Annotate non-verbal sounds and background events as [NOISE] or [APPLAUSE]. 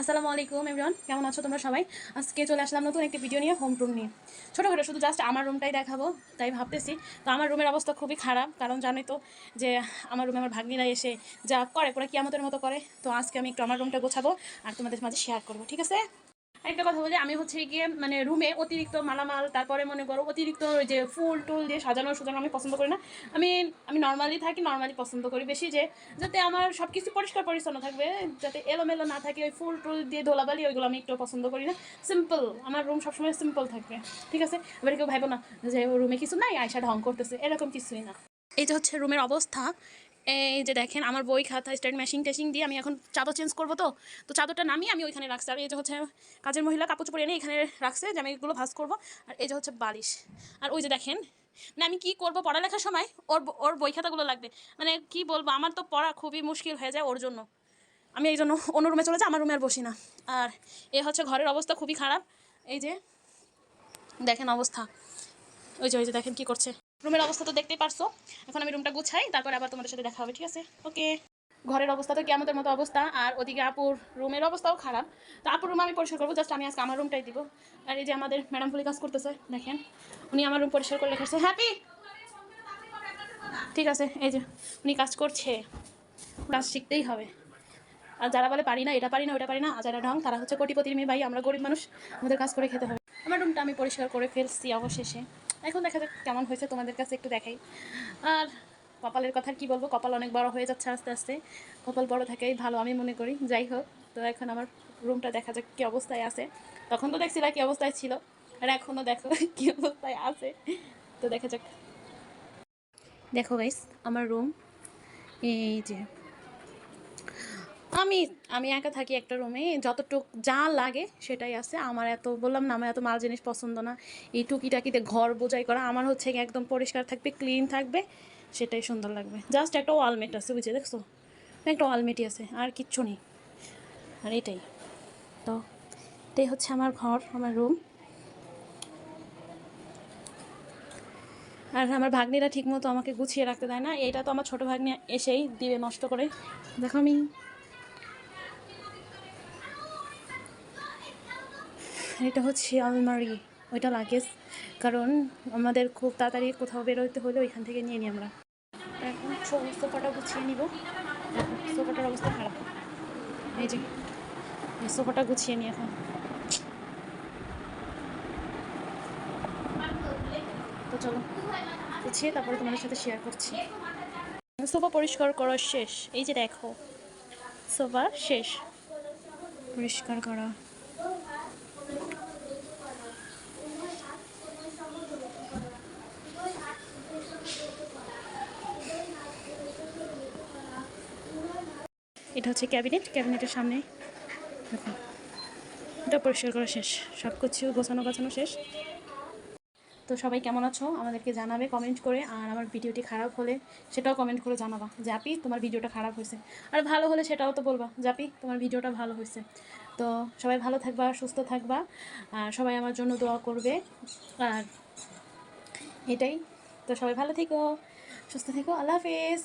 আসসালামু আলাইকুম এভরিওয়ান কেমন আছো তোমরা সবাই? আজকে চলে আসলাম নতুন একটি ভিডিও নিয়ে হোম রুম নিয়ে। ছোটোখাটো, শুধু জাস্ট আমার রুমটাই দেখাবো, তাই ভাবতেছি। তো আমার রুমের অবস্থা খুবই খারাপ, কারণ জানোই তো যে আমার রুমে আমার ভাগ্নিরা এসে যা করে পুরো কিয়ামতের মতো করে। তো আজকে আমি একটু আমার রুমটা গোছাবো আর তোমাদের মাঝে শেয়ার করব, ঠিক আছে? একটা কথা বলি, আমি হচ্ছে গিয়ে মানে রুমে অতিরিক্ত মালামাল, তারপরে মনে করো অতিরিক্ত যে ফুল টুল দিয়ে সাজানো সাজানো আমি পছন্দ করি না। আমি আমি নর্মালি থাকি নর্মালি পছন্দ করি বেশি যে, যাতে আমার সব কিছু পরিষ্কার পরিচ্ছন্ন থাকবে, যাতে এলোমেলো না থাকে ওই ফুল টুল দিয়ে দোলাবালি ওইগুলো আমি একটু পছন্দ করি না। সিম্পল আমার রুম সবসময় সিম্পল থাকবে ঠিক আছে? এবার কেউ ভাইবো না যে রুমে কিছু নাই আয়সা ঢং করতেছে, এরকম কিছুই না। যে হচ্ছে রুমের অবস্থা এই যে দেখেন, আমার বই, খাতা, স্টার্ট মেশিন টেশিং দিয়ে আমি এখন চাদর চেঞ্জ করব তো। তো চাদরটা নামিয়ে আমি ওইখানে রাখছি। আর এই যে হচ্ছে কাজের মহিলা কাপড় চোপড় এনে এখানে রাখছে যে আমি এগুলো ভাজ করব। আর এই যে হচ্ছে বালিশ। আর ওই যে দেখেন, না আমি কি করব পড়ালেখার সময়? ওর ওর বই খাতাগুলো লাগবে। মানে কি বলব, আমার তো পড়া খুবই মুশকিল হয়ে যায় ওর জন্য। আমি এই জন্য অন্য রুমে চলে যাই, আমার রুমে আর বসি না। আর এ হচ্ছে ঘরের অবস্থা খুবই খারাপ। এই যে দেখেন অবস্থা। ওই যে ওই যে দেখেন কি করছে। রুমের অবস্থা তো দেখতেই পারছ। এখন আমি রুমটা গুছাই, তারপরে আবার তোমাদের সাথে দেখা হবে, ঠিক আছে? ওকে। ঘরের অবস্থা তো কেমতের মতো অবস্থা, আর ওদিকে আপুর রুমের অবস্থাও খারাপ। তো আপুর রুম আমি পরিষ্কার করব, জাস্ট আমি আজকে আমার রুমটাই দিব। আর এই যে আমাদের ম্যাডাম ফুলি কাজ করতেছে, দেখেন, উনি আমার রুম পরিষ্কার করে রেখেছে। হ্যাপি! ঠিক আছে, এই যে উনি কাজ করছে, কাজ শিখতেই হবে। আর যারা বলে পারি না, এটা পারি না ওটা পারি না, আর যারা ঢং তারা হচ্ছে কোটিপতির মেয়ে ভাই, আমরা গরিব মানুষ, আমাদের কাজ করে খেতে হবে। আমার রুমটা আমি পরিষ্কার করে ফেলছি অবশেষে। এখন দেখা যাক কেমন হয়েছে তোমাদের কাছে একটু দেখাই। আর কপালের কথা কি বলব? কপাল অনেক বড় হয়ে যাচ্ছে আস্তে আস্তে। কপাল বড় থাকাই ভালো আমি মনে করি। যাই হোক, তো এখন আমার রুমটা দেখা যাক কী অবস্থায় আছে। তখন তো দেখছিলাম কী অবস্থায় ছিল, আর এখনও দেখো [LAUGHS] কী অবস্থায় আছে। তো দেখা যাক। দেখো গাইস আমার রুম এই যে আমি আমি একা থাকি একটা রুমে যতটুক যা লাগে সেটাই আছে। আমার এত, বললাম না, আমার এত মাল জিনিস পছন্দ না। এই টুকিটাকিতে ঘর বোঝাই করা, আমার হচ্ছে একদম পরিষ্কার থাকবে ক্লিন থাকবে, সেটাই সুন্দর লাগবে। জাস্ট একটা ওয়ালমেট আছে, বুঝে দেখছ? একটা ওয়ালমেটই আছে, আর কিচ্ছু নেই। আর এটাই। তো, এটাই হচ্ছে আমার ঘর, আমার রুম আর আমার ভাগ্নিরা ঠিকমতো আমাকে গুছিয়ে রাখতে দেয় না। এটা তো আমার ছোটো ভাগ্নি এসেই দিবে নষ্ট করে। দেখো আমি। এটা হচ্ছে আলমারি, ওইটা লাগেজ। কারণ আমাদের খুব তাড়াতাড়ি কোথাও বেরোতে হলে ওইখান থেকে নিয়ে নিই আমরা। এখন সোফাটা গুছিয়ে নিব। সোফাটার অবস্থা খারাপ। এই যে সোফাটা গুছিয়ে নিই এখন। তো চলো, গুছিয়ে তারপরে তোমাদের সাথে শেয়ার করছি। সোফা পরিষ্কার করা শেষ। এই যে দেখো, সোফা শেষ। পরিষ্কার করা। এটা হচ্ছে ক্যাবিনেট, ক্যাবিনেটের সামনে দেখুন। এটা পরিষ্কার করা শেষ, সব কিছু গোছানো গোছানো শেষ। তো সবাই কেমন আছো? আমাদেরকে জানাবে কমেন্ট করে। আর আমার ভিডিওটি খারাপ হলে সেটাও কমেন্ট করে জানাবা জাপি তোমার ভিডিওটা খারাপ হয়েছে। আর ভালো হলে সেটাও তো বলবা জাপি তোমার ভিডিওটা ভালো হয়েছে। তো সবাই ভালো থাকবা, সুস্থ থাকবা। আর সবাই আমার জন্য দোয়া করবে। আর এটাই। তো সবাই ভালো থেকো, সুস্থ থেকো। আল্লাহ হাফেজ।